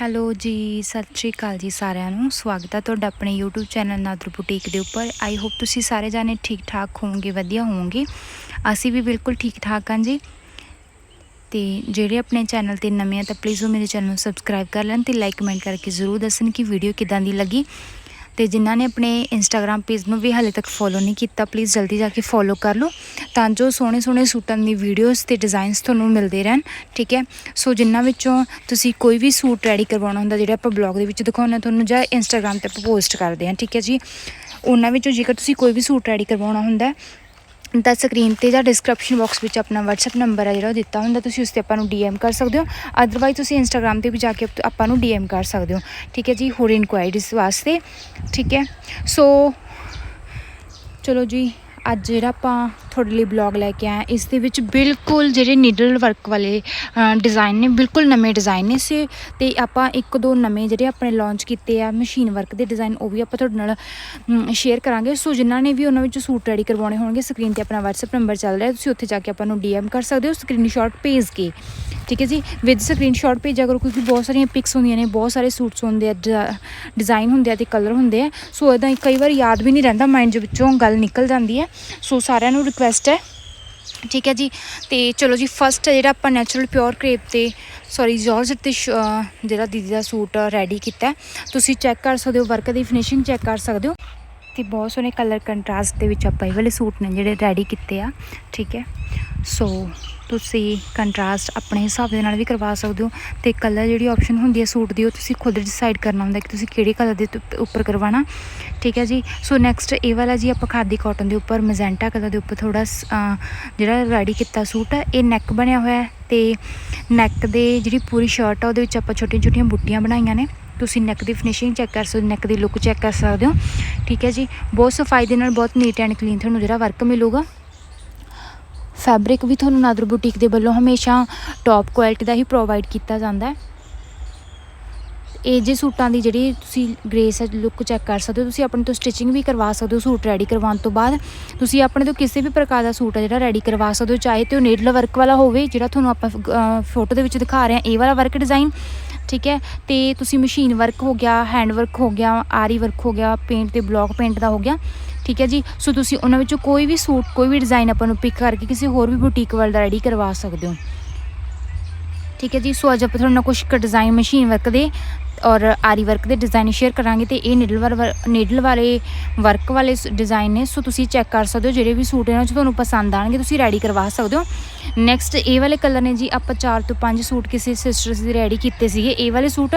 Hello ਜੀ, ਸਤਿ ਸ਼੍ਰੀ ਅਕਾਲ ਜੀ ਸਾਰਿਆਂ ਨੂੰ। ਸਵਾਗਤ ਹੈ ਤੁਹਾਡਾ ਆਪਣੇ YouTube ਚੈਨਲ ਨਾਦਰ ਬੁਟੀਕ ਦੇ ਉੱਪਰ। ਆਈ ਹੋਪ ਤੁਸੀਂ ਸਾਰੇ ਜਾਣੇ ਠੀਕ ਠਾਕ ਹੋਵੋਗੇ, ਵਧੀਆ ਹੋਵੋਗੇ। ਅਸੀਂ ਵੀ ਬਿਲਕੁਲ ਠੀਕ ਠਾਕ ਹਾਂ ਜੀ। ਤੇ ਜਿਹੜੇ ਆਪਣੇ ਚੈਨਲ ਤੇ ਨਵੇਂ ਆ ਤਾਂ ਪਲੀਜ਼ ਉਹ ਮੇਰੇ ਚੈਨਲ ਨੂੰ ਸਬਸਕ੍ਰਾਈਬ ਕਰ ਲੈਣ ਤੇ ਲਾਈਕ ਕਮੈਂਟ ਕਰਕੇ ਜ਼ਰੂਰ ਦੱਸਣ ਕਿ ਵੀਡੀਓ ਕਿਦਾਂ ਦੀ ਲੱਗੀ। ਤੇ ਜਿਨ੍ਹਾਂ ਨੇ ਆਪਣੇ ਇੰਸਟਾਗ੍ਰam ਪੇਜ ਨੂੰ ਵੀ ਹਾਲੇ ਤੱਕ ਫੋਲੋ ਨਹੀਂ ਕੀਤਾ ਪਲੀਜ਼ ਜਲਦੀ ਜਾ ਕੇ ਫੋਲੋ ਕਰ ਲਓ ਤਾਂ ਜੋ ਸੋਹਣੇ ਸੋਹਣੇ ਸੂਟਾਂ ਦੀ ਵੀਡੀਓਜ਼ ਤੇ ਡਿਜ਼ਾਈਨਸ ਤੁਹਾਨੂੰ ਮਿਲਦੇ ਰਹਿਣ, ਠੀਕ ਹੈ? ਸੋ ਜਿਨ੍ਹਾਂ ਵਿੱਚੋਂ ਤੁਸੀਂ ਕੋਈ ਵੀ ਸੂਟ ਰੈਡੀ ਕਰਵਾਉਣਾ ਹੁੰਦਾ, ਜਿਹੜਾ ਆਪਾਂ ਬਲੌਗ ਦੇ ਵਿੱਚ ਦਿਖਾਉਂਦੇ ਤੁਹਾਨੂੰ ਜਾਂ ਇੰਸਟਾਗ੍ਰam ਤੇ ਆਪਾਂ ਪੋਸਟ ਕਰਦੇ ਹਾਂ, ਠੀਕ ਹੈ ਜੀ? ਉਹਨਾਂ ਵਿੱਚੋਂ ਜੇਕਰ ਤੁਸੀਂ ਕੋਈ ਵੀ ਸੂਟ ਰੈਡੀ ਕਰਵਾਉਣਾ ਹੁੰਦਾ ਤਾਂ ਸਕਰੀਨ ਤੇ ਜਾਂ ਡਿਸਕ੍ਰਿਪਸ਼ਨ ਬਾਕਸ ਵਿੱਚ ਆਪਣਾ WhatsApp ਨੰਬਰ ਹੈ ਜਿਹੜਾ ਉਹ ਦਿੱਤਾ ਹੁੰਦਾ, ਤੁਸੀਂ ਉਸ ਤੇ ਆਪਾਂ ਨੂੰ DM ਕਰ ਸਕਦੇ ਹੋ। ਅਦਰਵਾਈਜ਼ ਤੁਸੀਂ Instagram ਤੇ ਵੀ ਜਾ ਕੇ ਆਪਾਂ ਨੂੰ DM ਕਰ ਸਕਦੇ ਹੋ। ਠੀਕ ਹੈ ਜੀ, ਹੋਰ ਇਨਕੁਆਇਰੀਜ਼ ਵਾਸਤੇ। ਠੀਕ ਹੈ ਸੋ ਚਲੋ ਜੀ, ਅੱਜ ਜਿਹੜਾ ਆਪਾਂ ਤੁਹਾਡੇ ਲਈ ਬਲੌਗ ਲੈ ਕੇ ਆਇਆ। ਇਸ ਦੇ ਵਿੱਚ ਬਿਲਕੁਲ ਜਿਹੜੇ ਨੀਡਲ ਵਰਕ ਵਾਲੇ ਡਿਜ਼ਾਈਨ ਨੇ, ਬਿਲਕੁਲ ਨਵੇਂ ਡਿਜ਼ਾਈਨ ਨੇ ਸੇ। ਤੇ ਆਪਾਂ ਇੱਕ ਦੋ ਨਵੇਂ ਜਿਹੜੇ ਆਪਣੇ ਲਾਂਚ ਕੀਤੇ ਆ ਮਸ਼ੀਨ ਵਰਕ ਦੇ ਡਿਜ਼ਾਈਨ ਉਹ ਵੀ ਆਪਾਂ ਤੁਹਾਡੇ ਨਾਲ ਸ਼ੇਅਰ ਕਰਾਂਗੇ। ਸੋ ਜਿਨ੍ਹਾਂ ਨੇ ਵੀ ਉਹਨਾਂ ਵਿੱਚ ਸੂਟ ਰੈਡੀ ਕਰਵਾਉਣੇ ਹੋਣਗੇ ਸਕਰੀਨ ਤੇ ਆਪਣਾ WhatsApp ਨੰਬਰ ਚੱਲ ਰਿਹਾ ਤੁਸੀਂ ਉੱਥੇ ਜਾ ਕੇ ਆਪਾਂ ਨੂੰ DM ਕਰ ਸਕਦੇ ਹੋ ਸਕਰੀਨਸ਼ਾਟ ਭੇਜ ਕੇ। ਠੀਕ ਹੈ ਜੀ? ਵਿਦ ਸਕਰੀਨਸ਼ਾਟ ਭੇਜਿਆ ਕਰੋ, ਕਿਉਂਕਿ ਬਹੁਤ ਸਾਰੀਆਂ ਪਿਕਸ ਹੁੰਦੀਆਂ ਨੇ, ਬਹੁਤ ਸਾਰੇ ਸੂਟਸ ਹੁੰਦੇ ਆ ਡਿਜ਼ਾਈਨ ਹੁੰਦੇ ਆ ਤੇ ਕਲਰ ਹੁੰਦੇ ਆ। ਸੋ ਇਦਾਂ ਕਈ ਵਾਰ ਯਾਦ ਵੀ ਨਹੀਂ ਰਹਿੰਦਾ ਮਾਈਂਡ ਦੇ ਵਿੱਚੋਂ ਗੱਲ ਨਿਕਲ ਜਾਂਦੀ ਹੈ। ਸੋ ਸਾਰਿਆਂ ਨੂੰ ਰਿਕੁਐਸਟ ਬੈਸਟ ਹੈ। ਠੀਕ ਹੈ ਜੀ। ਤੇ ਚਲੋ ਜੀ ਫਸਟ ਜਿਹੜਾ ਆਪਾਂ ਨੈਚੁਰਲ ਪਿਓਰ ਕ੍ਰੇਪ ਤੇ ਸੌਰੀ ਜਾਰਜਟ ਤੇ ਸ਼- ਜਿਹੜਾ ਦੀਦੀ ਦਾ ਸੂਟ ਰੈਡੀ ਕੀਤਾ ਤੁਸੀਂ ਚੈੱਕ ਕਰ ਸਕਦੇ ਹੋ ਵਰਕ ਦੀ ਫਿਨਿਸ਼ਿੰਗ ਚੈੱਕ ਕਰ ਸਕਦੇ ਹੋ। ਤੇ ਬਹੁਤ ਸੋਹਣੇ ਕਲਰ ਕੰਟਰਾਸਟ ਦੇ ਵਿੱਚ ਆਪਾਂ ਇਹ ਵਾਲੇ ਸੂਟ ਨੇ ਜਿਹੜੇ ਰੈਡੀ ਕੀਤੇ ਆ। ਠੀਕ ਹੈ। ਸੋ ਤੁਸੀਂ ਕੰਟਰਾਸਟ ਆਪਣੇ ਹਿਸਾਬ ਦੇ ਨਾਲ ਵੀ ਕਰਵਾ ਸਕਦੇ ਹੋ ਤੇ ਕਲਰ ਜਿਹੜੀ ਆਪਸ਼ਨ ਹੁੰਦੀ ਹੈ ਸੂਟ ਦੀ, ਉਹ ਤੁਸੀਂ ਖੁਦ ਡਿਸਾਈਡ ਕਰਨਾ ਹੁੰਦਾ ਕਿ ਤੁਸੀਂ ਕਿਹੜੇ ਕਲਰ ਦੇ ਉੱਪਰ ਕਰਵਾਉਣਾ। ਠੀਕ ਹੈ ਜੀ? ਸੋ ਨੈਕਸਟ ਇਹ ਵਾਲਾ ਜੀ ਆਪਾਂ ਖਾਦੀ ਕਾਟਨ ਦੇ ਉੱਪਰ ਮੈਜੈਂਟਾ ਕਲਰ ਦੇ ਉੱਪਰ ਥੋੜਾ ਜਿਹੜਾ ਰੈਡੀ ਕੀਤਾ ਸੂਟ ਹੈ ਇਹ ਨੈਕ ਬਣਿਆ ਹੋਇਆ ਹੈ ਤੇ ਨੈਕ ਦੇ ਜਿਹੜੀ ਪੂਰੀ ਸ਼ਰਟ ਆ, ਉਹਦੇ ਵਿੱਚ ਆਪਾਂ ਛੋਟੀਆਂ ਛੋਟੀਆਂ ਬੁੱਟੀਆਂ ਬਣਾਈਆਂ ਨੇ। ਤੁਸੀਂ ਨੈਕ ਦੀ ਫਿਨਿਸ਼ਿੰਗ ਚੈੱਕ ਕਰ ਸਕਦੇ ਹੋ ਨੈਕ ਦੀ ਲੁੱਕ ਚੈੱਕ ਕਰ ਸਕਦੇ ਹੋ। ਠੀਕ ਹੈ ਜੀ? ਬਹੁਤ ਸਫ਼ਾਈ ਦੇ ਨਾਲ ਬਹੁਤ ਨੀਟ ਐਂਡ ਕਲੀਨ ਤੁਹਾਨੂੰ ਜਿਹੜਾ ਵਰਕ ਮਿਲੂਗਾ। ਫੈਬਰਿਕ ਵੀ ਤੁਹਾਨੂੰ ਨਾਦਰ ਬੁਟੀਕ ਦੇ ਵੱਲੋਂ ਹਮੇਸ਼ਾ ਟੌਪ ਕੁਆਲਿਟੀ ਦਾ ਹੀ ਪ੍ਰੋਵਾਈਡ ਕੀਤਾ ਜਾਂਦਾ ਹੈ। ਇਹ ਜੇ ਸੂਟਾਂ ਦੀ ਜਿਹੜੀ ਤੁਸੀਂ ਗ੍ਰੇਸ ਲੁੱਕ ਚੈੱਕ ਕਰ ਸਕਦੇ ਹੋ, ਤੁਸੀਂ ਆਪਣੇ ਤੋਂ ਸਟਿਚਿੰਗ ਵੀ ਕਰਵਾ ਸਕਦੇ ਹੋ, ਸੂਟ ਰੈਡੀ ਕਰਵਾਉਣ ਤੋਂ ਬਾਅਦ। ਤੁਸੀਂ ਆਪਣੇ ਤੋਂ ਕਿਸੇ ਵੀ ਪ੍ਰਕਾਰ ਦਾ ਸੂਟ ਹੈ ਜਿਹੜਾ ਰੈਡੀ ਕਰਵਾ ਸਕਦੇ ਹੋ, ਚਾਹੇ ਤੇ ਉਹ ਨੀਡਲ ਵਰਕ ਵਾਲਾ ਹੋਵੇ, ਜਿਹੜਾ ਤੁਹਾਨੂੰ ਆਪਾਂ ਫੋਟੋ ਦੇ ਵਿੱਚ ਦਿਖਾ ਰਹੇ ਹਾਂ, ਇਹ ਵਾਲਾ ਵਰਕ ਡਿਜ਼ਾਈਨ ਠੀਕ ਹੈ? ਤੇ ਤੁਸੀਂ ਮਸ਼ੀਨ ਵਰਕ ਹੋ ਗਿਆ ਹੈਂਡ ਵਰਕ ਹੋ ਗਿਆ, ਆਰੀ ਵਰਕ ਹੋ ਗਿਆ ਪੇਂਟ ਤੇ ਬਲੌਕ ਪੇਂਟ ਦਾ ਹੋ ਗਿਆ, ਠੀਕ ਹੈ ਜੀ? ਸੋ ਤੁਸੀਂ ਉਹਨਾਂ ਵਿੱਚੋਂ ਕੋਈ ਵੀ ਸੂਟ, ਕੋਈ ਵੀ ਡਿਜ਼ਾਈਨ ਆਪਾਂ ਨੂੰ ਪਿਕ ਕਰਕੇ ਕਿਸੇ ਹੋਰ ਵੀ ਬੁਟੀਕ ਵਾਲ ਦਾ ਰੈਡੀ ਕਰਵਾ ਸਕਦੇ ਹੋ। ਠੀਕ ਹੈ ਜੀ? ਸੋ ਅੱਜ ਆਪਾਂ ਤੁਹਾਡੇ ਨਾਲ ਕ ਡਿਜ਼ਾਈਨ ਮਸ਼ੀਨ ਵਰਕ ਦੇ ਔਰ ਆਰੀ ਵਰਕ ਦੇ ਡਿਜ਼ਾਈਨ ਸ਼ੇਅਰ ਕਰਾਂਗੇ ਤੇ ਇਹ ਨੀਡਲ ਵਾਰ ਨੀਡਲ ਵਾਲੇ ਵਰਕ ਵਾਲੇ ਡਿਜ਼ਾਈਨ ਨੇ, ਸੋ ਤੁਸੀਂ ਚੈੱਕ ਕਰ ਸਕਦੇ ਹੋ, ਜਿਹੜੇ ਵੀ ਸੂਟ ਇਹਨਾਂ 'ਚ ਤੁਹਾਨੂੰ ਪਸੰਦ ਆਣਗੇ, ਤੁਸੀਂ ਰੈਡੀ ਕਰਵਾ ਸਕਦੇ ਹੋ। ਨੈਕਸਟ ਇਹ ਵਾਲੇ ਕਲਰ ਨੇ ਜੀ, ਆਪਾਂ 4 ਤੋਂ 5 ਸੂਟ ਕਿਸੇ ਸਿਸਟਰਸ ਦੇ ਰੈਡੀ ਕੀਤੇ ਸੀਗੇ। ਇਹ ਵਾਲੇ ਸੂਟ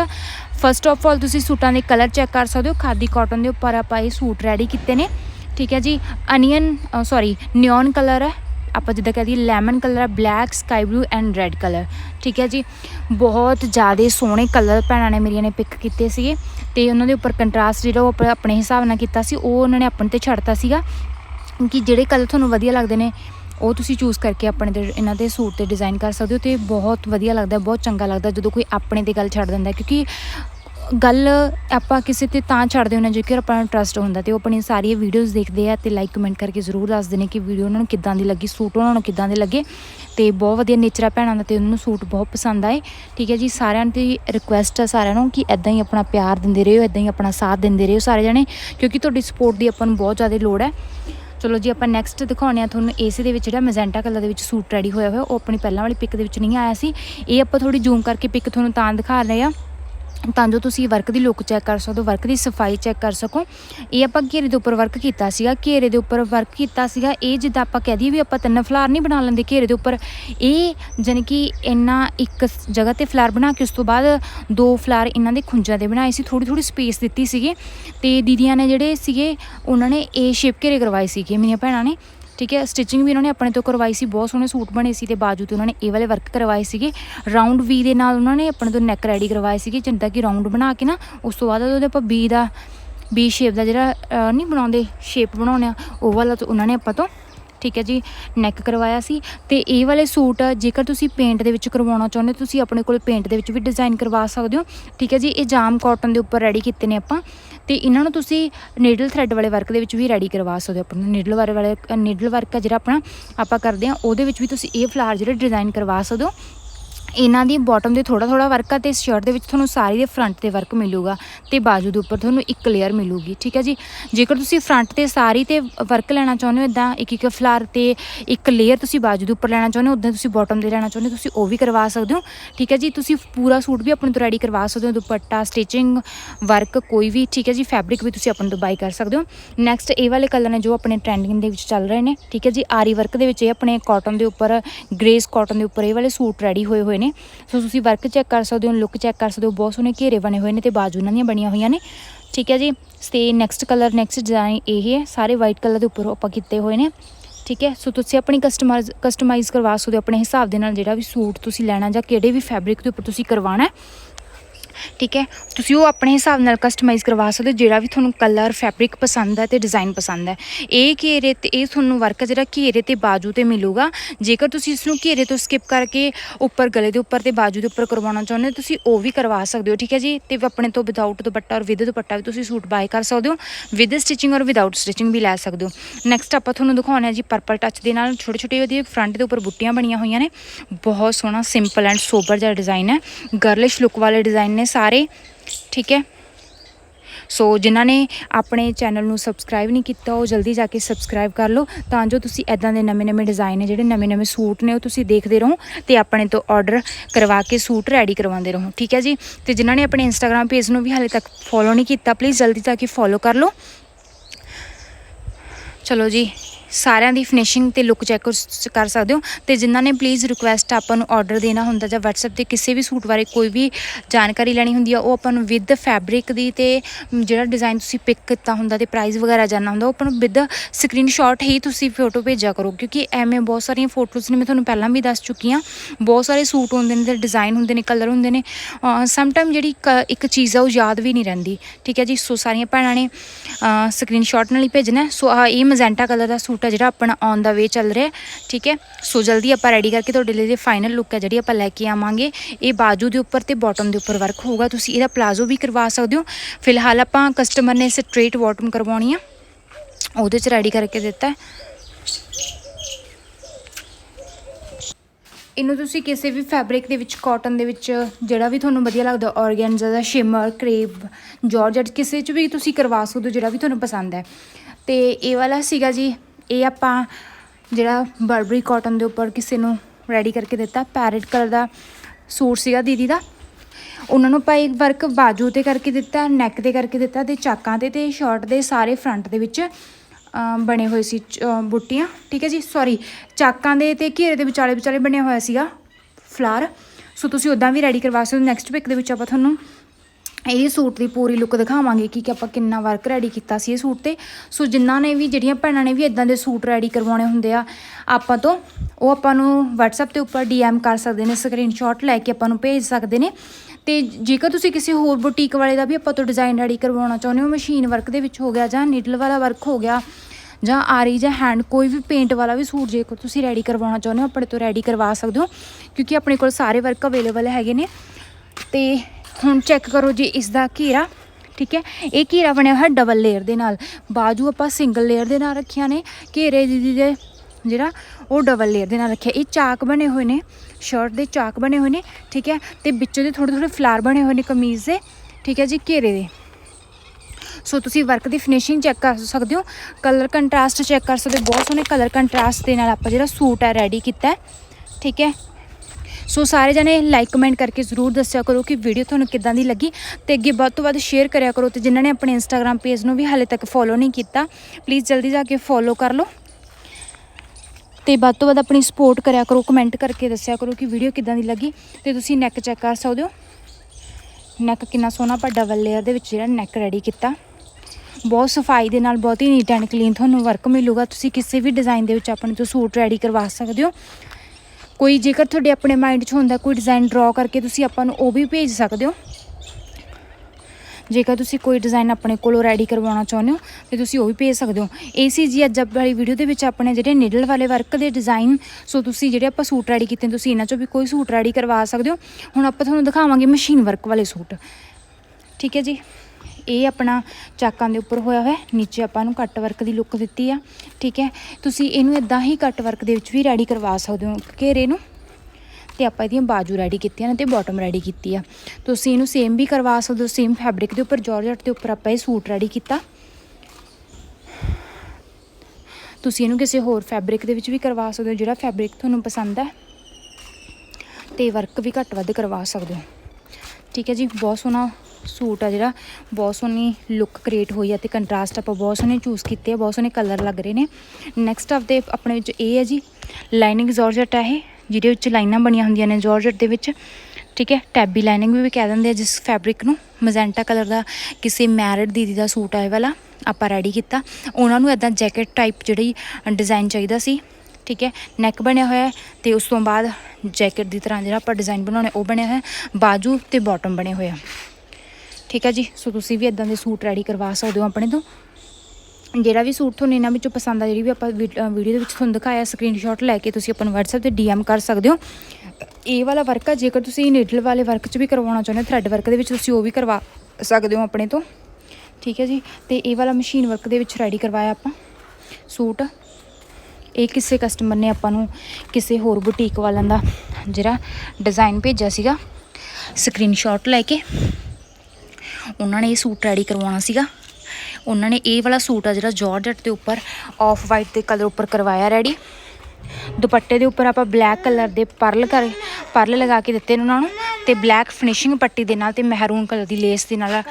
ਫਸਟ ਆਫ ਆਲ ਤੁਸੀਂ ਸੂਟਾਂ ਦੇ ਕਲਰ ਚੈੱਕ ਕਰ ਸਕਦੇ ਹੋ। ਖਾਦੀ ਕਾਟਨ ਦੇ ਉੱਪਰ ਆਪਾਂ ਇਹ ਸੂਟ ਰੈਡੀ ਕੀਤੇ ਨੇ। ਠੀਕ ਹੈ ਜੀ ਅਨੀਅਨ ਸੌਰੀ ਨਿਓਨ ਕਲਰ ਹੈ। ਆਪਾਂ ਜਿੱਦਾਂ ਕਹਦੀ lemon colour black sky blue and red colour ਠੀਕ ਹੈ ਜੀ? ਬਹੁਤ ਜ਼ਿਆਦਾ ਸੋਹਣੇ ਕਲਰ ਭੈਣਾਂ ਨੇ ਮੇਰੀਆਂ ਨੇ ਪਿਕ ਕੀਤੇ ਸੀਗੇ। ਤੇ ਉਹਨਾਂ ਦੇ ਉੱਪਰ ਕੰਟਰਾਸਟ ਜਿਹੜਾ ਉਹ ਆਪਣੇ ਹਿਸਾਬ ਨਾਲ ਕੀਤਾ ਸੀ, ਉਹ ਉਹਨਾਂ ਨੇ ਆਪਣੇ ਤੇ ਛੱਡਤਾ ਸੀਗਾ। ਕਿ ਜਿਹੜੇ ਕਲਰ ਤੁਹਾਨੂੰ ਵਧੀਆ ਲੱਗਦੇ ਨੇ, ਉਹ ਤੁਸੀਂ ਚੂਜ਼ ਕਰਕੇ ਆਪਣੇ ਤੇ, ਇਹਨਾਂ ਦੇ ਸੂਟ ਤੇ ਡਿਜ਼ਾਈਨ ਕਰ ਸਕਦੇ ਹੋ ਤੇ ਬਹੁਤ ਵਧੀਆ ਲੱਗਦਾ, ਬਹੁਤ ਚੰਗਾ ਲੱਗਦਾ ਜਦੋਂ ਕੋਈ ਆਪਣੇ ਤੇ ਗੱਲ ਛੱਡ ਦਿੰਦਾ ਕਿਉਂਕਿ ਗੱਲ ਆਪਾਂ ਕਿਸੇ ਤੇ ਤਾਂ ਛੱਡਦੇ ਹੁੰਦੇ ਹਾਂ ਜੇਕਰ ਆਪਾਂ ਨੂੰ ਟਰਸਟ ਹੁੰਦਾ ਤੇ ਉਹ ਆਪਣੀ ਸਾਰੀਆਂ ਵੀਡੀਓਜ਼ ਦੇਖਦੇ ਆ ਤੇ ਲਾਈਕ ਕਮੈਂਟ ਕਰਕੇ ਜ਼ਰੂਰ ਦੱਸਦੇ ਨੇ ਕਿ ਵੀਡੀਓ ਉਹਨਾਂ ਨੂੰ ਕਿੱਦਾਂ ਦੀ ਲੱਗੀ ਸੂਟ ਉਹਨਾਂ ਨੂੰ ਕਿੱਦਾਂ ਦੇ ਲੱਗੇ ਤੇ ਬਹੁਤ ਵਧੀਆ ਨੇਚਰ ਆ ਭੈਣਾਂ ਦਾ ਤੇ ਉਹਨਾਂ ਨੂੰ ਸੂਟ ਬਹੁਤ ਪਸੰਦ ਆਏ। ਠੀਕ ਹੈ ਜੀ, ਸਾਰਿਆਂ ਦੀ ਰਿਕੁਐਸਟ ਆ ਸਾਰਿਆਂ ਨੂੰ ਕਿ ਐਦਾਂ ਹੀ ਆਪਣਾ ਪਿਆਰ ਦਿੰਦੇ ਰਹੋ ਐਦਾਂ ਹੀ ਆਪਣਾ ਸਾਥ ਦਿੰਦੇ ਰਹੋ ਸਾਰੇ ਜਣੇ, ਕਿਉਂਕਿ ਤੁਹਾਡੀ ਸਪੋਰਟ ਦੀ ਆਪਾਂ ਨੂੰ ਬਹੁਤ ਜ਼ਿਆਦਾ ਲੋੜ ਹੈ। ਚਲੋ ਜੀ, ਆਪਾਂ ਨੈਕਸਟ ਦਿਖਾਉਣੇ ਆ ਤੁਹਾਨੂੰ ਏਸੀ ਦੇ ਵਿੱਚ ਜਿਹੜਾ ਮੈਜੈਂਟਾ ਕਲਰ ਦੇ ਵਿੱਚ ਸੂਟ ਰੈਡੀ ਹੋਇਆ ਹੋਇਆ, ਉਹ ਆਪਣੀ ਪਹਿਲਾਂ ਵਾਲੀ ਪਿਕ ਦੇ ਵਿੱਚ ਨਹੀਂ ਆਇਆ ਸੀ। ਇਹ ਆਪਾਂ ਥੋੜੀ ਜ਼ੂਮ ਕਰਕੇ ਪਿਕ ਤੁਹਾਨੂੰ ਤਾਂ ਦਿਖਾ ਰਹੇ ਆ ਤਾਂ ਜੋ ਤੁਸੀਂ ਵਰਕ ਦੀ ਲੁੱਕ ਚੈੱਕ ਕਰ ਸਕੋ ਵਰਕ ਦੀ ਸਫ਼ਾਈ ਚੈੱਕ ਕਰ ਸਕੋ। ਇਹ ਆਪਾਂ ਘੇਰੇ ਦੇ ਉੱਪਰ ਵਰਕ ਕੀਤਾ ਸੀਗਾ। ਘੇਰੇ ਦੇ ਉੱਪਰ ਵਰਕ ਕੀਤਾ ਸੀਗਾ। ਇਹ ਜਿੱਦਾਂ ਆਪਾਂ ਕਹਿ ਦਈਏ ਵੀ ਆਪਾਂ ਤਿੰਨ ਫਲਾਰ ਨਹੀਂ ਬਣਾ ਲੈਂਦੇ ਘੇਰੇ ਦੇ ਉੱਪਰ। ਇਹ ਜਾਣੀ ਕਿ ਇੰਨਾ ਇੱਕ ਜਗ੍ਹਾ ਤੇ ਫਲਾਰ ਬਣਾ ਕੇ ਉਸ ਤੋਂ ਬਾਅਦ ਦੋ ਫਲਾਰ ਇਹਨਾਂ ਦੇ ਖੁੰਝਾਂ ਦੇ ਬਣਾਏ ਸੀ। ਥੋੜੀ ਥੋੜੀ ਸਪੇਸ ਦਿੱਤੀ ਸੀਗੀ। ਤੇ ਦੀਦੀਆਂ ਨੇ ਜਿਹੜੇ ਸੀਗੇ, ਉਹਨਾਂ ਨੇ ਇਹ ਸ਼ੇਪ ਘੇਰੇ ਕਰਵਾਏ ਸੀਗੇ, ਮੇਰੀਆਂ ਭੈਣਾਂ ਨੇ। ਠੀਕ ਹੈ ਸਟਿਚਿੰਗ ਵੀ ਉਹਨਾਂ ਨੇ ਆਪਣੇ ਤੋਂ ਕਰਵਾਈ ਸੀ, ਬਹੁਤ ਸੋਹਣੇ ਸੂਟ ਬਣੇ ਸੀ ਤੇ ਬਾਜੂ ਤੇ ਉਹਨਾਂ ਨੇ ਇਹ ਵਾਲੇ ਵਰਕ ਕਰਵਾਏ ਸੀਗੇ। ਰਾਉਂਡ ਵੀ ਦੇ ਨਾਲ ਉਹਨਾਂ ਨੇ ਆਪਣੇ ਤੋਂ ਨੈਕ ਰੈਡੀ ਕਰਵਾਏ ਸੀਗੇ, ਜਿੰਦਾ ਕਿ ਰਾਉਂਡ ਬਣਾ ਕੇ ਨਾ, ਉਸ ਤੋਂ ਬਾਅਦ ਉਹਦੇ ਆਪਾਂ ਬੀ ਦਾ ਬੀ ਸ਼ੇਪ ਦਾ ਜਿਹੜਾ ਨਹੀਂ ਬਣਾਉਂਦੇ ਸ਼ੇਪ ਬਣਾਉਣੇ ਆ, ਉਹ ਵਾਲਾ ਤੋਂ ਉਹਨਾਂ ਨੇ ਆਪਾਂ ਤੋਂ ਠੀਕ ਹੈ ਜੀ ਨੈਕ ਕਰਵਾਇਆ ਸੀ। ਤੇ ਇਹ ਵਾਲੇ ਸੂਟ ਜੇਕਰ ਤੁਸੀਂ ਪੇਂਟ ਦੇ ਵਿੱਚ ਕਰਵਾਉਣਾ ਚਾਹੁੰਦੇ ਹੋ, ਤੁਸੀਂ ਆਪਣੇ ਕੋਲ ਪੇਂਟ ਦੇ ਵਿੱਚ ਵੀ ਡਿਜ਼ਾਈਨ ਕਰਵਾ ਸਕਦੇ ਹੋ। ਠੀਕ ਹੈ ਜੀ, ਇਹ ਜਾਮ ਕਾਟਨ ਦੇ ਉੱਪਰ ਰੈਡੀ ਕੀਤੇ ਨੇ ਆਪਾਂ। ਤੇ ਇਹਨਾਂ ਨੂੰ ਤੁਸੀਂ ਨੀਡਲ ਥਰੈਡ ਵਾਲੇ ਵਰਕ ਦੇ ਵਿੱਚ ਵੀ ਰੈਡੀ ਕਰਵਾ ਸਕਦੇ ਹੋ ਆਪਣਾ। ਨੀਡਲ ਵਾਲੇ ਵਾਲੇ ਨੀਡਲ ਵਰਕ ਆ ਜਿਹੜਾ ਆਪਣਾ ਆਪਾਂ ਕਰਦੇ ਆ ਉਹਦੇ ਵਿੱਚ ਵੀ ਤੁਸੀਂ ਇਹ ਫਲਾਰ ਜਿਹੜੇ ਡਿਜ਼ਾਈਨ ਕਰਵਾ ਸਕਦੇ ਹੋ। ਇਹਨਾਂ ਦੀ ਬਾਟਮ ਦੇ ਥੋੜਾ ਥੋੜਾ ਵਰਕ ਆ ਤੇ ਸ਼ਰਟ ਦੇ ਵਿੱਚ ਤੁਹਾਨੂੰ ਸਾਰੀ ਦੇ ਫਰੰਟ ਤੇ ਵਰਕ ਮਿਲੂਗਾ ਤੇ ਬਾਜੂ ਦੇ ਉੱਪਰ ਤੁਹਾਨੂੰ ਇੱਕ ਲੇਅਰ ਮਿਲੂਗੀ, ਠੀਕ ਹੈ ਜੀ? ਜੇਕਰ ਤੁਸੀਂ ਫਰੰਟ ਤੇ ਸਾਰੀ ਤੇ ਵਰਕ ਲੈਣਾ ਚਾਹੁੰਦੇ ਹੋ ਇਦਾਂ ਇੱਕ ਇੱਕ ਫਲਾਰ ਤੇ ਇੱਕ ਲੇਅਰ ਤੁਸੀਂ ਬਾਜੂ ਦੇ ਉੱਪਰ ਲੈਣਾ ਚਾਹੁੰਦੇ ਹੋ ਉਦਾਂ ਤੁਸੀਂ ਬਾਟਮ ਦੇ ਲੈਣਾ ਚਾਹੁੰਦੇ ਹੋ, ਤੁਸੀਂ ਉਹ ਵੀ ਕਰਵਾ ਸਕਦੇ ਹੋ, ਠੀਕ ਹੈ ਜੀ? ਤੁਸੀਂ ਪੂਰਾ ਸੂਟ ਵੀ ਆਪਣੇ ਤੋਂ ਰੈਡੀ ਕਰਵਾ ਸਕਦੇ ਹੋ, ਦੁਪੱਟਾ ਸਟਿਚਿੰਗ ਵਰਕ ਕੋਈ ਵੀ, ਠੀਕ ਹੈ ਜੀ? ਫੈਬਰਿਕ ਵੀ ਤੁਸੀਂ ਆਪਣੇ ਤੋਂ ਬਾਈ ਕਰ ਸਕਦੇ ਹੋ। ਨੈਕਸਟ ਇਹ ਵਾਲੇ ਕਲਰ ਨੇ ਜੋ ਆਪਣੇ ਟ੍ਰੈਂਡਿੰਗ ਦੇ ਵਿੱਚ ਚੱਲ ਰਹੇ ਨੇ, ਠੀਕ ਹੈ ਜੀ? ਆਰੀ ਵਰਕ ਦੇ ਵਿੱਚ ਇਹ ਆਪਣੇ ਕਾਟਨ ਦੇ ਉੱਪਰ ਗ੍ਰੇਸ ਕਾਟਨ ਦੇ ਉੱਪਰ ਇਹ ਵਾਲੇ ਸੂਟ ਰੈਡੀ ਹੋਏ ਹੋਏ ਨੇ। ਸੋ ਤੁਸੀਂ ਵਰਕ ਚੈੱਕ ਕਰ ਸਕਦੇ ਹੋ ਲੁੱਕ ਚੈੱਕ ਕਰ ਸਕਦੇ ਹੋ। ਬਹੁਤ ਸੋਹਣੇ ਘੇਰੇ ਬਣੇ ਹੋਏ ਨੇ ਤੇ ਬਾਜੂ ਉਹਨਾਂ ਦੀਆਂ ਬਣੀਆਂ ਹੋਈਆਂ ਨੇ। ਠੀਕ ਹੈ ਜੀ? ਤੇ ਨੈਕਸਟ ਕਲਰ ਨੈਕਸਟ ਡਿਜ਼ਾਈਨ ਇਹ ਹੈ। ਸਾਰੇ ਵਾਈਟ ਕਲਰ ਦੇ ਉੱਪਰ ਆਪਾਂ ਕੀਤੇ ਹੋਏ ਨੇ। ਠੀਕ ਹੈ? ਸੋ ਤੁਸੀਂ ਆਪਣੀ ਕਸਟਮਾਈਜ਼ ਕਸਟਮਾਈਜ਼ ਕਰਵਾ ਸਕਦੇ ਹੋ ਆਪਣੇ ਹਿਸਾਬ ਦੇ ਨਾਲ। ਜਿਹੜਾ ਵੀ ਸੂਟ ਤੁਸੀਂ ਲੈਣਾ ਜਾਂ ਕਿਹੜੇ ਵੀ ਫੈਬਰਿਕ ਦੇ ਉੱਪਰ ਤੁਸੀਂ ਕਰਵਾਉਣਾ ਠੀਕ ਹੈ? ਤੁਸੀਂ ਉਹ ਆਪਣੇ ਹਿਸਾਬ ਨਾਲ ਕਸਟਮਾਈਜ਼ ਕਰਵਾ ਸਕਦੇ ਹੋ, ਜਿਹੜਾ ਵੀ ਤੁਹਾਨੂੰ ਕਲਰ ਫੈਬਰਿਕ ਪਸੰਦ ਹੈ ਤੇ ਡਿਜ਼ਾਈਨ ਪਸੰਦ ਹੈ। ਇਹ ਘੇਰੇ ਤੇ, ਇਹ ਤੁਹਾਨੂੰ ਵਰਕ ਜਿਹੜਾ ਘੇਰੇ ਤੇ ਬਾਜੂ ਤੇ ਮਿਲੂਗਾ। ਜੇਕਰ ਤੁਸੀਂ ਇਸ ਨੂੰ ਘੇਰੇ ਤੋਂ ਸਕਿਪ ਕਰਕੇ ਉੱਪਰ ਗਲੇ ਦੇ ਉੱਪਰ ਤੇ ਬਾਜੂ ਦੇ ਉੱਪਰ ਕਰਵਾਉਣਾ ਚਾਹੁੰਦੇ ਹੋ, ਤੁਸੀਂ ਉਹ ਵੀ ਕਰਵਾ ਸਕਦੇ ਹੋ, ਠੀਕ ਹੈ ਜੀ? ਤੇ ਆਪਣੇ ਤੋਂ ਵਿਦਆਊਟ ਦੁਪੱਟਾ ਔਰ ਵਿਦ ਦੁਪੱਟਾ ਵੀ ਤੁਸੀਂ ਸੂਟ ਬਾਏ ਕਰ ਸਕਦੇ ਹੋ ਵਿਦ ਸਟਿਚਿੰਗ ਔਰ ਵਿਦਆਊਟ ਸਟਿਚਿੰਗ ਵੀ ਲੈ ਸਕਦੇ ਹੋ। ਨੈਕਸਟ ਆਪਾਂ ਤੁਹਾਨੂੰ ਦਿਖਾਉਣਾ ਹੈ ਜੀ ਪਰਪਲ ਟੱਚ ਦੇ ਨਾਲ ਛੋਟੇ ਛੋਟੇ ਉਹਦੇ ਫਰੰਟ ਦੇ ਉੱਪਰ ਬੁੱਟੀਆਂ ਬਣੀਆਂ ਹੋਈਆਂ ਨੇ। ਬਹੁਤ ਸੋਹਣਾ ਸਿੰਪਲ ਐਂਡ ਸੋਬਰ ਜਿਹਾ ਡਿਜ਼ਾਈਨ ਹੈ। ਗਰਲਿਸ਼ ਲੁੱਕ ਵਾਲੇ ਡਿਜ਼ਾਈਨ ਨੇ ਸਾਰੇ, ਠੀਕ ਹੈ? ਸੋ ਜਿਨ੍ਹਾਂ ਨੇ ਆਪਣੇ ਚੈਨਲ ਨੂੰ ਸਬਸਕ੍ਰਾਈਬ ਨਹੀਂ ਕੀਤਾ, ਉਹ ਜਲਦੀ ਜਾ ਕੇ ਸਬਸਕ੍ਰਾਈਬ ਕਰ ਲਓ। ਤਾਂ ਜੋ ਤੁਸੀਂ ਐਦਾਂ ਦੇ ਨਵੇਂ-ਨਵੇਂ ਡਿਜ਼ਾਈਨ ਨੇ ਜਿਹੜੇ ਨਵੇਂ-ਨਵੇਂ ਸੂਟ ਨੇ, ਉਹ ਤੁਸੀਂ ਦੇਖਦੇ ਰਹੋ ਤੇ ਆਪਣੇ ਤੋਂ ਆਰਡਰ ਕਰਵਾ ਕੇ ਸੂਟ ਰੈਡੀ ਕਰਵਾਉਂਦੇ ਰਹੋ, ਠੀਕ ਹੈ ਜੀ? ਤੇ ਜਿਨ੍ਹਾਂ ਨੇ ਆਪਣੇ ਇੰਸਟਾਗ੍ਰam ਪੇਜ ਨੂੰ ਵੀ ਹਾਲੇ ਤੱਕ ਫੋਲੋ ਨਹੀਂ ਕੀਤਾ ਪਲੀਜ਼ ਜਲਦੀ ਜਾ ਕੇ ਫੋਲੋ ਕਰ ਲਓ। ਚਲੋ ਜੀ। ਸਾਰਿਆਂ ਦੀ ਫਿਨਿਸ਼ਿੰਗ ਤੇ ਲੁੱਕ ਚੈੱਕ ਕਰ ਸਕਦੇ ਹੋ। ਤੇ ਜਿਨ੍ਹਾਂ ਨੇ ਪਲੀਜ਼ ਰਿਕੁਐਸਟ ਆਪਾਂ ਨੂੰ ਆਰਡਰ ਦੇਣਾ ਹੁੰਦਾ ਜਾਂ WhatsApp ਤੇ ਕਿਸੇ ਵੀ ਸੂਟ ਬਾਰੇ ਕੋਈ ਵੀ ਜਾਣਕਾਰੀ ਲੈਣੀ ਹੁੰਦੀ ਆ, ਉਹ ਆਪਾਂ ਨੂੰ ਵਿਦ ਫੈਬਰਿਕ ਦੀ ਤੇ ਜਿਹੜਾ ਡਿਜ਼ਾਈਨ ਤੁਸੀਂ ਪਿਕ ਕੀਤਾ ਹੁੰਦਾ ਤੇ ਪ੍ਰਾਈਸ ਵਗੈਰਾ ਜਾਨਣਾ ਹੁੰਦਾ, ਉਹ ਆਪਾਂ ਨੂੰ ਵਿਦ ਸਕਰੀਨਸ਼ਾਟ ਹੀ ਤੁਸੀਂ ਫੋਟੋ ਭੇਜਿਆ ਕਰੋ। ਕਿਉਂਕਿ ਐਵੇਂ ਬਹੁਤ ਸਾਰੀਆਂ ਫੋਟੋਜ਼ ਨੇ, ਮੈਂ ਤੁਹਾਨੂੰ ਪਹਿਲਾਂ ਵੀ ਦੱਸ ਚੁੱਕੀ ਹਾਂ। ਬਹੁਤ ਸਾਰੇ ਸੂਟ ਹੁੰਦੇ ਨੇ ਤੇ ਡਿਜ਼ਾਈਨ ਹੁੰਦੇ ਨੇ ਕਲਰ ਹੁੰਦੇ ਨੇ। ਸਮ ਟਾਈਮ ਜਿਹੜੀ ਕ- ਇੱਕ ਚੀਜ਼ ਆ, ਉਹ ਯਾਦ ਵੀ ਨਹੀਂ ਰਹਿੰਦੀ। ਠੀਕ ਹੈ ਜੀ? ਸੋ ਸਾਰੀਆਂ ਭੈਣਾਂ ਨੇ ਸਕਰੀਨਸ਼ਾਟ ਨਾਲ ਹੀ ਭੇਜਣਾ। ਸੋ ਆਹ ਇਹ ਮਜ਼ੈਂਟਾ ਕਲਰ ਦਾ ਸੂਟ ਹੈ ਜਿਹੜਾ ਆਪਣਾ ਔਨ ਦਾ ਵੇ ਚੱਲ ਰਿਹਾ ਠੀਕ ਹੈ? ਸੋ ਜਲਦੀ ਆਪਾਂ ਰੈਡੀ ਕਰਕੇ ਤੁਹਾਡੇ ਲਈ ਫਾਈਨਲ ਲੁੱਕ ਹੈ ਜਿਹੜੀ ਆਪਾਂ ਲੈ ਕੇ ਆਵਾਂਗੇ, ਇਹ ਬਾਜੂ ਦੇ ਉੱਪਰ ਤੇ ਬਾਟਮ ਦੇ ਉੱਪਰ ਵਰਕ ਹੋਊਗਾ, ਤੁਸੀਂ ਇਹਦਾ ਪਲਾਜ਼ੋ ਵੀ ਕਰਵਾ ਸਕਦੇ ਹੋ। ਫਿਲਹਾਲ ਆਪਾਂ ਕਸਟਮਰ ਨੇ ਸਟ੍ਰੇਟ ਬਾਟਮ ਕਰਵਾਉਣੀ ਆ। ਉਹਦੇ ਚ ਰੈਡੀ ਕਰਕੇ ਦਿੱਤਾ ਇਹਨੂੰ ਤੁਸੀਂ ਕਿਸੇ ਵੀ ਫੈਬਰਿਕ ਦੇ ਵਿੱਚ ਕਾਟਨ ਦੇ ਵਿੱਚ, ਜਿਹੜਾ ਵੀ ਤੁਹਾਨੂੰ ਵਧੀਆ ਲੱਗਦਾ ਔਰਗੈਂਜ਼ਾ ਦਾ ਸ਼ਿਮਰ ਕਰੇਪ ਜਾਰਜਟ ਕਿਸੇ ਚ ਵੀ ਤੁਸੀਂ ਕਰਵਾ ਸਕਦੇ ਹੋ, ਜਿਹੜਾ ਵੀ ਤੁਹਾਨੂੰ ਪਸੰਦ ਹੈ। ਤੇ ਇਹ ਵਾਲਾ ਸੀਗਾ ਜੀ ਇਹ ਆਪਾਂ ਜਿਹੜਾ ਬਰਬਰੀ ਕਾਟਨ ਦੇ ਉੱਪਰ ਕਿਸੇ ਨੂੰ ਰੈਡੀ ਕਰਕੇ ਦਿੱਤਾ ਪੈਰਟ ਕਲਰ ਦਾ ਸੂਟ ਸੀਗਾ ਦੀਦੀ ਦਾ। ਉਹਨਾਂ ਨੂੰ ਆਪਾਂ ਇੱਕ ਵਰਕ ਬਾਜੂ ਤੇ ਕਰਕੇ ਦਿੱਤਾ ਨੈਕ ਤੇ ਕਰਕੇ ਦਿੱਤਾ ਤੇ ਚਾਕਾਂ ਤੇ ਤੇ ਸ਼ਰਟ ਦੇ ਸਾਰੇ ਫਰੰਟ ਦੇ ਵਿੱਚ ਬਣੇ ਹੋਏ ਸੀ, ਚ- ਅਮ ਬੁੱਟੀਆਂ। ਠੀਕ ਹੈ ਜੀ? ਸੌਰੀ ਚਾਕਾਂ ਦੇ ਤੇ ਘੇਰੇ ਦੇ ਵਿਚਾਲੇ ਵਿਚਾਲੇ ਬਣਿਆ ਹੋਇਆ ਸੀਗਾ ਫਲਾਰ ਸੋ ਤੁਸੀਂ ਉਦਾਂ ਵੀ ਰੈਡੀ ਕਰਵਾ ਸਕਦੇ ਹੋ। ਨੈਕਸਟ ਪਿਕ ਦੇ ਵਿੱਚ ਆਪਾਂ ਤੁਹਾਨੂੰ ਇਹ ਸੂਟ ਦੀ ਪੂਰੀ ਲੁੱਕ ਦਿਖਾਵਾਂਗੇ ਕਿ ਕਿ ਆਪਾਂ ਕਿੰਨਾ ਵਰਕ ਰੈਡੀ ਕੀਤਾ ਸੀ ਇਹ ਸੂਟ ਤੇ। ਸੋ ਜਿਨ੍ਹਾਂ ਨੇ ਵੀ, ਜਿਹੜੀਆਂ ਭੈਣਾਂ ਨੇ ਵੀ ਇਦਾਂ ਦੇ ਸੂਟ ਰੈਡੀ ਕਰਵਾਉਣੇ ਹੁੰਦੇ ਆ, ਆਪਾਂ ਤੋਂ, ਉਹ ਆਪਾਂ ਨੂੰ WhatsApp ਤੇ ਉੱਪਰ DM ਕਰ ਸਕਦੇ ਨੇ ਸਕਰੀਨਸ਼ਾਟ ਲੈ ਕੇ ਆਪਾਂ ਨੂੰ ਭੇਜ ਸਕਦੇ ਨੇ। ਤੇ ਜੇਕਰ ਤੁਸੀਂ ਕਿਸੇ ਹੋਰ ਬੁਟੀਕ ਵਾਲੇ ਦਾ ਵੀ ਆਪਾਂ ਤੋਂ ਡਿਜ਼ਾਈਨ ਰੈਡੀ ਕਰਵਾਉਣਾ ਚਾਹੁੰਦੇ ਹੋ ਮਸ਼ੀਨ ਵਰਕ ਦੇ ਵਿੱਚ ਹੋ ਗਿਆ ਜਾਂ ਨੀਡਲ ਵਾਲਾ ਵਰਕ ਹੋ ਗਿਆ ਜਾਂ ਆਰੀ ਜਾਂ ਹੈਂਡ ਕੋਈ ਵੀ ਪੇਂਟ ਵਾਲਾ ਵੀ ਸੂਟ ਜੇਕਰ ਤੁਸੀਂ ਰੈਡੀ ਕਰਵਾਉਣਾ ਚਾਹੁੰਦੇ ਹੋ, ਆਪਣੇ ਤੋਂ ਰੈਡੀ ਕਰਵਾ ਸਕਦੇ ਹੋ, ਕਿਉਂਕਿ ਆਪਣੇ ਕੋਲ ਸਾਰੇ ਵਰਕ ਅਵੇਲੇਬਲ ਹੈਗੇ ਨੇ। ਤੇ ਹੁਣ ਚੈੱਕ ਕਰੋ ਜੀ ਇਸ ਦਾ ਘੇਰਾ, ਠੀਕ ਹੈ? ਇਹ ਘੇਰਾ ਬਣਿਆ ਹੋਇਆ ਡਬਲ ਲੇਅਰ ਦੇ ਨਾਲ। ਬਾਜੂ ਆਪਾਂ ਸਿੰਗਲ ਲੇਅਰ ਦੇ ਨਾਲ ਰੱਖਿਆ ਨੇ, ਘੇਰੇ ਦੀ ਦੇ ਜਿਹੜਾ ਉਹ ਡਬਲ ਲੇਅਰ ਦੇ ਨਾਲ ਰੱਖਿਆ। ਇਹ ਚਾਕ ਬਣੇ ਹੋਏ ਨੇ ਸ਼ਰਟ ਦੇ ਚਾਕ ਬਣੇ ਹੋਏ ਨੇ, ਠੀਕ ਹੈ? ਤੇ ਵਿੱਚੋਂ ਦੇ ਥੋੜੇ ਥੋੜੇ ਫਲਾਰ ਬਣੇ ਹੋਏ ਨੇ ਕਮੀਜ਼ ਦੇ, ਠੀਕ ਹੈ ਜੀ, ਘੇਰੇ ਦੇ। ਸੋ ਤੁਸੀਂ ਵਰਕ ਦੀ ਫਿਨਿਸ਼ਿੰਗ ਚੈੱਕ ਕਰ ਸਕਦੇ ਹੋ। ਕਲਰ ਕੰਟਰਾਸਟ ਚੈੱਕ ਕਰ ਸਕਦੇ ਹੋ। ਬਹੁਤ ਸੋਹਣੇ ਕਲਰ ਕੰਟਰਾਸਟ ਦੇ ਨਾਲ ਆਪਾਂ ਜਿਹੜਾ ਸੂਟ ਹੈ ਰੈਡੀ ਕੀਤਾ ਠੀਕ ਹੈ? ਸੋ ਸਾਰੇ ਜਣੇ ਲਾਈਕ ਕਮੈਂਟ ਕਰਕੇ ਜ਼ਰੂਰ ਦੱਸਿਆ ਕਰੋ ਕਿ ਵੀਡੀਓ ਤੁਹਾਨੂੰ ਕਿੱਦਾਂ ਦੀ ਲੱਗੀ ਤੇ ਅੱਗੇ ਵੱਧ ਤੋਂ ਵੱਧ ਸ਼ੇਅਰ ਕਰਿਆ ਕਰੋ ਤੇ ਜਿਨ੍ਹਾਂ ਨੇ ਆਪਣੇ ਇੰਸਟਾਗ੍ਰam ਪੇਜ ਨੂੰ ਵੀ ਹਾਲੇ ਤੱਕ ਫੋਲੋ ਨਹੀਂ ਕੀਤਾ ਪਲੀਜ਼ ਜਲਦੀ ਜਾ ਕੇ ਫੋਲੋ ਕਰ ਲਓ। ਤੇ ਵੱਧ ਤੋਂ ਵੱਧ ਆਪਣੀ ਸਪੋਰਟ ਕਰਿਆ ਕਰੋ ਕਮੈਂਟ ਕਰਕੇ ਦੱਸਿਆ ਕਰੋ ਕਿ ਵੀਡੀਓ ਕਿੱਦਾਂ ਦੀ ਲੱਗੀ ਤੇ ਤੁਸੀਂ ਨੈਕ ਚੈੱਕ ਕਰ ਸਕਦੇ ਹੋ। ਨੈਕ ਕਿੰਨਾ ਸੋਹਣਾ ਆਪਾਂ ਡਬਲ ਲੇਅਰ ਦੇ ਵਿੱਚ ਜਿਹੜਾ ਨੈਕ ਰੈਡੀ ਕੀਤਾ। ਬਹੁਤ ਸਫ਼ਾਈ ਦੇ ਨਾਲ ਬਹੁਤ ਹੀ ਨੀਟ ਐਂਡ ਕਲੀਨ ਤੁਹਾਨੂੰ ਵਰਕ ਮਿਲੂਗਾ। ਤੁਸੀਂ ਕਿਸੇ ਵੀ ਡਿਜ਼ਾਈਨ ਦੇ ਵਿੱਚ ਆਪਣੇ ਤੋਂ ਸੂਟ ਰੈਡੀ ਕਰਵਾ ਸਕਦੇ ਹੋ। ਕੋਈ ਜੇਕਰ ਤੁਹਾਡੇ ਆਪਣੇ ਮਾਈਂਡ 'ਚ ਹੁੰਦਾ ਕੋਈ ਡਿਜ਼ਾਈਨ ਡਰਾ ਕਰਕੇ ਤੁਸੀਂ ਆਪਾਂ ਨੂੰ ਉਹ ਵੀ ਭੇਜ ਸਕਦੇ ਹੋ। ਜੇਕਰ ਤੁਸੀਂ ਕੋਈ ਡਿਜ਼ਾਈਨ ਆਪਣੇ ਕੋਲੋਂ ਰੈਡੀ ਕਰਵਾਉਣਾ ਚਾਹੁੰਦੇ ਹੋ ਤੇ ਤੁਸੀਂ ਉਹ ਵੀ ਭੇਜ ਸਕਦੇ ਹੋ। ਇਹ ਸੀ ਜੀ ਅੱਜ ਵਾਲੀ ਵੀਡੀਓ ਦੇ ਵਿੱਚ ਆਪਣੇ ਜਿਹੜੇ ਨਿਡਲ ਵਾਲੇ ਵਰਕ ਦੇ ਡਿਜ਼ਾਈਨ ਸੋ ਤੁਸੀਂ ਜਿਹੜੇ ਆਪਾਂ ਸੂਟ ਰੈਡੀ ਕੀਤੇ ਨੇ, ਤੁਸੀਂ ਇਹਨਾਂ ਚੋਂ ਵੀ ਕੋਈ ਸੂਟ ਰੈਡੀ ਕਰਵਾ ਸਕਦੇ ਹੋ। ਹੁਣ ਆਪਾਂ ਤੁਹਾਨੂੰ ਦਿਖਾਵਾਂਗੇ ਮਸ਼ੀਨ ਵਰਕ ਵਾਲੇ ਸੂਟ। ਠੀਕ ਹੈ ਜੀ? ਇਹ ਆਪਣਾ ਚਾਕਾਂ ਦੇ ਉੱਪਰ ਹੋਇਆ ਹੋਇਆ, ਨੀਚੇ ਆਪਾਂ ਨੂੰ ਕੱਟ ਵਰਕ ਦੀ ਲੁੱਕ ਦਿੱਤੀ ਆ, ਠੀਕ ਹੈ? ਤੁਸੀਂ ਇਹਨੂੰ ਇਦਾਂ ਹੀ ਕੱਟ ਵਰਕ ਦੇ ਵਿੱਚ ਵੀ ਰੈਡੀ ਕਰਵਾ ਸਕਦੇ ਹੋ, ਘੇਰੇ ਨੂੰ। ਤੇ ਆਪਾਂ ਇਹਦੀਆਂ ਬਾਜੂ ਰੈਡੀ ਕੀਤੀਆਂ ਨੇ ਤੇ ਬਾਟਮ ਰੈਡੀ ਕੀਤੀ ਆ। ਤੁਸੀਂ ਇਹਨੂੰ ਸੇਮ ਵੀ ਕਰਵਾ ਸਕਦੇ ਹੋ ਸੇਮ ਫੈਬਰਿਕ ਦੇ ਉੱਪਰ ਜਾਰਜਟ ਦੇ ਉੱਪਰ ਆਪਾਂ ਇਹ ਸੂਟ ਰੈਡੀ ਕੀਤਾ। ਤੁਸੀਂ ਇਹਨੂੰ ਕਿਸੇ ਹੋਰ ਫੈਬਰਿਕ ਦੇ ਵਿੱਚ ਵੀ ਕਰਵਾ ਸਕਦੇ ਹੋ, ਜਿਹੜਾ ਫੈਬਰਿਕ ਤੁਹਾਨੂੰ ਪਸੰਦ ਹੈ ਤੇ ਵਰਕ ਵੀ ਘੱਟ ਵੱਧ ਕਰਵਾ ਸਕਦੇ ਹੋ। ਠੀਕ ਹੈ ਜੀ, ਬਹੁਤ ਸੋਹਣਾ ਸੂਟ ਆ ਜਿਹੜਾ, ਬਹੁਤ ਸੋਹਣੀ ਲੁੱਕ ਕ੍ਰੀਏਟ ਹੋਈ ਹੈ ਤੇ ਕੰਟਰਾਸਟ ਆਪਾਂ ਬਹੁਤ ਸੋਹਣੇ ਚੂਜ਼ ਕੀਤੇ ਆ, ਬਹੁਤ ਸੋਹਣੇ ਕਲਰ ਲੱਗ ਰਹੇ ਨੇ। ਨੈਕਸਟ ਆਫ ਦੇ ਆਪਣੇ ਵਿੱਚ ਇਹ ਹੈ ਜੀ ਲਾਈਨਿੰਗ ਜਾਰਜਟ ਹੈ ਇਹ, ਜਿਹਦੇ ਵਿੱਚ ਲਾਈਨਾਂ ਬਣੀਆਂ ਹੁੰਦੀਆਂ ਨੇ ਜਾਰਜਟ ਦੇ ਵਿੱਚ। ਠੀਕ ਹੈ ਟੈਬੀ ਲਾਈਨਿੰਗ ਵੀ ਕਹਿ ਦਿੰਦੇ ਆ ਜਿਸ ਫੈਬਰਿਕ ਨੂੰ ਮਜੈਂਟਾ ਕਲਰ ਦਾ ਕਿਸੇ ਮੈਰਿਡ ਦੀਦੀ ਦਾ ਸੂਟ ਆਏ ਵਾਲਾ, ਆਪਾਂ ਰੈਡੀ ਕੀਤਾ। ਉਹਨਾਂ ਨੂੰ ਇਦਾਂ ਜੈਕਟ ਟਾਈਪ ਜਿਹੜੀ ਡਿਜ਼ਾਈਨ ਚਾਹੀਦਾ ਸੀ। ਠੀਕ ਹੈ ਨੈਕ ਬਣਿਆ ਹੋਇਆ ਹੈ ਤੇ ਉਸ ਤੋਂ ਬਾਅਦ ਜੈਕਟ ਦੀ ਤਰ੍ਹਾਂ ਜਿਹੜਾ ਆਪਾਂ ਡਿਜ਼ਾਈਨ ਬਣਾਉਣੇ, ਉਹ ਬਣਿਆ ਹੋਇਆ ਬਾਜੂ ਤੇ ਬਾਟਮ ਬਣੇ ਹੋਏ ਆ ਠੀਕ ਹੈ ਜੀ? ਸੋ ਤੁਸੀਂ ਵੀ ਇਦਾਂ ਦੇ ਸੂਟ ਰੈਡੀ ਕਰਵਾ ਸਕਦੇ ਹੋ ਆਪਣੇ ਤੋਂ। ਜਿਹੜਾ ਵੀ ਸੂਟ ਤੁਹਾਨੂੰ ਇਹਨਾਂ ਵਿੱਚੋਂ ਪਸੰਦ ਆ, ਜਿਹੜੀ ਵੀ ਆਪਾਂ ਵੀਡੀਓ ਦੇ ਵਿੱਚ ਤੁਹਾਨੂੰ ਦਿਖਾਇਆ ਸਕਰੀਨਸ਼ਾਟ ਲੈ ਕੇ ਤੁਸੀਂ ਆਪਾਂ ਨੂੰ WhatsApp ਤੇ DM ਕਰ ਸਕਦੇ ਹੋ। ਇਹ ਵਾਲਾ ਵਰਕ ਆ, ਜੇਕਰ ਤੁਸੀਂ ਨੀਡਲ ਵਾਲੇ ਵਰਕ 'ਚ ਵੀ ਕਰਵਾਉਣਾ ਚਾਹੁੰਦੇ ਹੋ ਥ੍ਰੈਡ ਵਰਕ ਦੇ ਵਿੱਚ ਤੁਸੀਂ ਉਹ ਵੀ ਕਰਵਾ ਸਕਦੇ ਹੋ ਆਪਣੇ ਤੋਂ। ਠੀਕ ਹੈ ਜੀ? ਤੇ ਇਹ ਵਾਲਾ ਮਸ਼ੀਨ ਵਰਕ ਦੇ ਵਿੱਚ ਰੈਡੀ ਕਰਵਾਇਆ ਆਪਾਂ ਸੂਟ। ਇਹ ਕਿਸੇ ਕਸਟਮਰ ਨੇ ਆਪਾਂ ਨੂੰ ਕਿਸੇ ਹੋਰ ਬੁਟੀਕ ਵਾਲਿਆਂ ਦਾ ਜਿਹੜਾ ਡਿਜ਼ਾਈਨ ਭੇਜਿਆ ਸੀਗਾ। ਸਕਰੀਨਸ਼ਾਟ ਲੈ ਕੇ। ਉਹਨਾਂ ਨੇ ਇਹ ਸੂਟ ਰੈਡੀ ਕਰਵਾਉਣਾ ਸੀਗਾ। ਉਹਨਾਂ ਨੇ ਇਹ ਵਾਲਾ ਸੂਟ ਆ ਜਿਹੜਾ ਜਾਰਜਟ ਦੇ ਉੱਪਰ ਆਫ ਵਾਈਟ ਦੇ ਕਲਰ ਉੱਪਰ ਕਰਵਾਇਆ ਰੈਡੀ ਦੁਪੱਟੇ ਦੇ ਉੱਪਰ ਆਪਾਂ ਬਲੈਕ ਕਲਰ ਦੇ ਪਰਲ ਕਰ, ਪਰਲ ਲਗਾ ਕੇ ਦਿੱਤੇ ਨੇ ਉਹਨਾਂ ਨੂੰ ਤੇ ਬਲੈਕ ਫਿਨਿਸ਼ਿੰਗ ਪੱਟੀ ਦੇ ਨਾਲ ਤੇ ਮਹਿਰੂਨ ਕਲਰ ਦੀ ਲੇਸ ਦੇ ਨਾਲ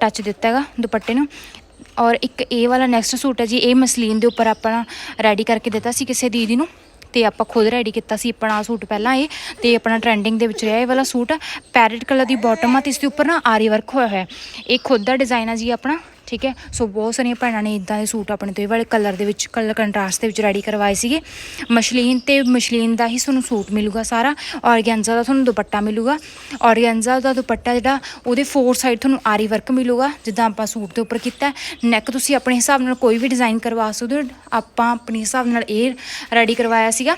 ਟੱਚ ਦਿੱਤਾ ਹੈਗਾ ਦੁਪੱਟੇ ਨੂੰ। ਔਰ ਇੱਕ ਇਹ ਵਾਲਾ ਨੈਕਸਟ ਸੂਟ ਹੈ ਜੀ, ਇਹ ਮਸਲੀਨ ਦੇ ਉੱਪਰ ਆਪਾਂ ਰੈਡੀ ਕਰਕੇ ਦਿੱਤਾ ਸੀ ਕਿਸੇ ਦੀਦੀ ਨੂੰ। ਤੇ ਆਪਾਂ ਖੁਦ ਰੈਡੀ ਕੀਤਾ ਸੀ ਆਪਣਾ ਆਹ ਸੂਟ ਪਹਿਲਾਂ ਇਹ, ਤੇ ਆਪਣਾ ਟ੍ਰੈਂਡਿੰਗ ਦੇ ਵਿੱਚ ਰਿਹਾ ਇਹ ਵਾਲਾ ਸੂਟ। ਪੈਰਟ ਕਲਰ ਦੀ ਬਾਟਮ ਆ ਤੇ ਇਸ ਦੇ ਉੱਪਰ ਨਾ ਆਰੀ ਵਰਕ ਹੋਇਆ ਹੋਇਆ। ਇਹ ਖੁਦ ਦਾ ਡਿਜ਼ਾਈਨ ਆ ਜੀ ਆਪਣਾ। ਠੀਕ ਹੈ? ਸੋ ਬਹੁਤ ਸਾਰੀਆਂ ਭੈਣਾਂ ਨੇ ਇਦਾਂ ਦੇ ਸੂਟ ਆਪਣੇ ਤੋਂ ਇਹ ਵਾਲੇ ਕਲਰ ਦੇ ਵਿੱਚ ਕਲਰ ਕੰਟਰਾਸਟ ਦੇ ਵਿੱਚ ਰੈਡੀ ਕਰਵਾਏ ਸੀਗੇ। ਮਸ਼ਲੀਨ ਤੇ ਮਸ਼ਲੀਨ ਦਾ ਹੀ ਤੁਹਾਨੂੰ ਸੂਟ ਮਿਲੂਗਾ ਸਾਰਾ। ਔਰਗੈਂਜ਼ਾ ਦਾ ਤੁਹਾਨੂੰ ਦੁਪੱਟਾ ਮਿਲੂਗਾ। ਔਰਗੈਂਜ਼ਾ ਦਾ ਦੁਪੱਟਾ ਜਿਹੜਾ, ਉਹਦੇ ਫੋਰ ਸਾਈਡ ਤੁਹਾਨੂੰ ਆਰੀ ਵਰਕ ਮਿਲੂਗਾ, ਜਿੱਦਾਂ ਆਪਾਂ ਸੂਟ ਦੇ ਉੱਪਰ ਕੀਤਾ। ਨੈਕ ਤੁਸੀਂ ਆਪਣੇ ਹਿਸਾਬ ਨਾਲ ਕੋਈ ਵੀ ਡਿਜ਼ਾਈਨ ਕਰਵਾ ਸਕਦੇ ਹੋ। ਆਪਾਂ ਆਪਣੇ ਹਿਸਾਬ ਨਾਲ ਇਹ ਰੈਡੀ ਕਰਵਾਇਆ ਸੀਗਾ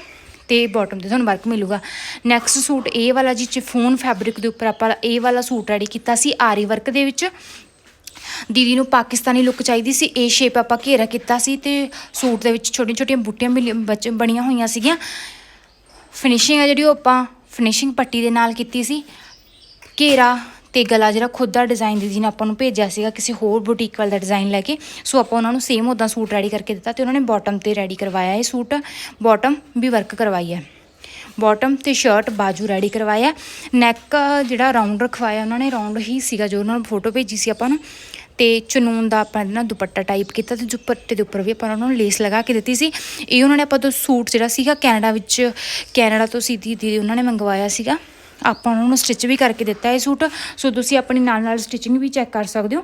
ਤੇ ਬਾਟਮ ਤੇ ਤੁਹਾਨੂੰ ਵਰਕ ਮਿਲੂਗਾ। ਨੈਕਸਟ ਸੂਟ ਇਹ ਵਾਲਾ ਜੀ ਚਿਫੋਨ ਫੈਬਰਿਕ ਦੇ ਉੱਪਰ ਆਪਾਂ ਇਹ ਵਾਲਾ ਸੂਟ ਰੈਡੀ ਕੀਤਾ ਸੀ, ਆਰੀ ਵਰਕ ਦੇ ਵਿੱਚ। ਦੀਦੀ ਨੂੰ ਪਾਕਿਸਤਾਨੀ ਲੁੱਕ ਚਾਹੀਦੀ ਸੀ, ਇਹ ਸ਼ੇਪ ਆਪਾਂ ਘੇਰਾ ਕੀਤਾ ਸੀ ਤੇ ਸੂਟ ਦੇ ਵਿੱਚ ਛੋਟੀਆਂ ਛੋਟੀਆਂ ਬੂਟੀਆਂ ਮਿਲੀ- ਬਚ- ਬਣੀਆਂ ਹੋਈਆਂ ਸੀਗੀਆਂ। ਫਿਨਿਸ਼ਿੰਗ ਆ ਜਿਹੜੀ ਉਹ ਆਪਾਂ ਫਿਨਿਸ਼ਿੰਗ ਪੱਟੀ ਦੇ ਨਾਲ ਕੀਤੀ ਸੀ। ਘੇਰਾ ਤੇ ਗਲਾ ਜਿਹੜਾ ਖੁਦ ਦਾ ਡਿਜ਼ਾਈਨ ਦੀਦੀ ਨੇ ਆਪਾਂ ਨੂੰ ਭੇਜਿਆ ਸੀਗਾ ਕਿਸੇ ਹੋਰ ਬੁਟੀਕ ਵਾਲ ਦਾ ਡਿਜ਼ਾਈਨ ਲੈ ਕੇ। ਸੋ ਆਪਾਂ ਉਹਨਾਂ ਨੂੰ ਸੇਮ ਉਦਾਂ ਸੂਟ ਰੈਡੀ ਕਰਕੇ ਦਿੱਤਾ ਤੇ ਉਹਨਾਂ ਨੇ ਬਾਟਮ ਤੇ ਰੈਡੀ ਕਰਵਾਇਆ ਇਹ ਸੂਟ। ਬਾਟਮ ਵੀ ਵਰਕ ਕਰਵਾਈ ਹੈ। ਬਾਟਮ ਤੇ ਸ਼ਰਟ ਬਾਜੂ ਰੈਡੀ ਕਰਵਾਇਆ। ਨੈਕ ਜਿਹੜਾ ਰਾਉਂਡ ਰਖਵਾਇਆ, ਉਹਨਾਂ ਨੇ ਰਾਉਂਡ ਹੀ ਸੀਗਾ ਜੋ ਉਹਨਾਂ ਨੂੰ ਫੋਟੋ ਭੇਜੀ ਸੀ ਆਪਾਂ ਨੂੰ। ਤੇ ਚਨੂਨ ਦਾ ਆਪਾਂ ਨਾ ਦੁਪੱਟਾ ਟਾਈਪ ਕੀਤਾ ਤੇ ਦੁਪੱਟੇ ਦੇ ਉੱਪਰ ਵੀ ਆਪਾਂ ਉਹਨਾਂ ਨੂੰ ਲੇਸ ਲਗਾ ਕੇ ਦਿੱਤੀ ਸੀ। ਇਹ ਉਹਨਾਂ ਨੇ ਆਪਾਂ ਤੋਂ ਸੂਟ ਜਿਹੜਾ ਸੀਗਾ ਕੈਨੇਡਾ ਵਿੱਚ, ਕੈਨੇਡਾ ਤੋਂ ਸੀਤੀ ਦੀਦੀ ਉਹਨਾਂ ਨੇ ਮੰਗਵਾਇਆ ਸੀਗਾ। ਆਪਾਂ ਉਹਨਾਂ ਨੂੰ ਸਟਿਚ ਵੀ ਕਰਕੇ ਦਿੱਤਾ ਇਹ ਸੂਟ। ਸੋ ਤੁਸੀਂ ਆਪਣੀ ਨਾਲ ਨਾਲ ਸਟਿਚਿੰਗ ਵੀ ਚੈੱਕ ਕਰ ਸਕਦੇ ਹੋ।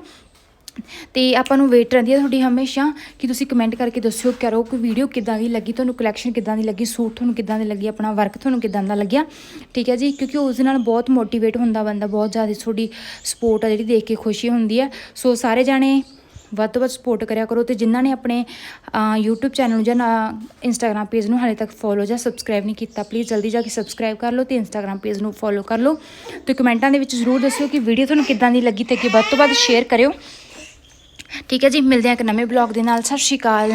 ਤੇ ਆਪਾਂ ਨੂੰ ਵੇਟ ਰਹਿੰਦੀ ਹੈ ਤੁਹਾਡੀ ਹਮੇਸ਼ਾ ਕਿ ਤੁਸੀਂ ਕਮੈਂਟ ਕਰਕੇ ਦੱਸਿਓ ਕਰੋ ਕਿ ਵੀਡੀਓ ਕਿੱਦਾਂ ਦੀ ਲੱਗੀ ਤੁਹਾਨੂੰ ਕਲੈਕਸ਼ਨ ਕਿੱਦਾਂ ਦੀ ਲੱਗੀ ਸੂਟ ਤੁਹਾਨੂੰ ਕਿੱਦਾਂ ਦੀ ਲੱਗੀ ਆਪਣਾ ਵਰਕ ਤੁਹਾਨੂੰ ਕਿੱਦਾਂ ਦਾ ਲੱਗਿਆ। ਠੀਕ ਹੈ ਜੀ ਕਿਉਂਕਿ ਉਸ ਦੇ ਨਾਲ ਬਹੁਤ ਮੋਟੀਵੇਟ ਹੁੰਦਾ ਬੰਦਾ ਬਹੁਤ ਜ਼ਿਆਦਾ ਤੁਹਾਡੀ ਸਪੋਰਟ ਆ ਜਿਹੜੀ ਦੇਖ ਕੇ ਖੁਸ਼ੀ ਹੁੰਦੀ ਹੈ। ਸੋ ਸਾਰੇ ਜਾਣੇ ਵੱਧ ਤੋਂ ਵੱਧ ਸਪੋਰਟ ਕਰਿਆ ਕਰੋ ਤੇ ਜਿਨ੍ਹਾਂ ਨੇ ਆਪਣੇ ਅ, YouTube ਚੈਨਲ ਨੂੰ ਜਾਂ ਇੰਸਟਾਗ੍ਰam ਪੇਜ ਨੂੰ ਹਾਲੇ ਤੱਕ ਫੋਲੋ ਜਾਂ ਸਬਸਕ੍ਰਾਈਬ ਨਹੀਂ ਕੀਤਾ ਪਲੀਜ਼ ਜਲਦੀ ਜਾ ਕੇ ਸਬਸਕ੍ਰਾਈਬ ਕਰ ਲਓ ਤੇ ਇੰਸਟਾਗ੍ਰam ਪੇਜ ਨੂੰ ਫੋਲੋ ਕਰ ਲਓ। ਤੇ ਕਮੈਂਟਾਂ ਦੇ ਵਿੱਚ ਜ਼ਰੂਰ ਦੱਸਿਓ ਕਿ ਵੀਡੀਓ ਤੁਹਾਨੂੰ ਕਿੱਦਾਂ ਦੀ ਲੱਗੀ ਤੇ ਕਿ ਵੱਧ ਤੋਂ ਵੱਧ ਸ਼ੇਅਰ ਕਰਿਓ। ਠੀਕ ਹੈ ਜੀ ਮਿਲਦੇ ਹਾਂ ਇੱਕ ਨਵੇਂ ਬਲੌਗ ਦੇ ਨਾਲ। ਸਤਿ ਸ਼੍ਰੀ ਅਕਾਲ।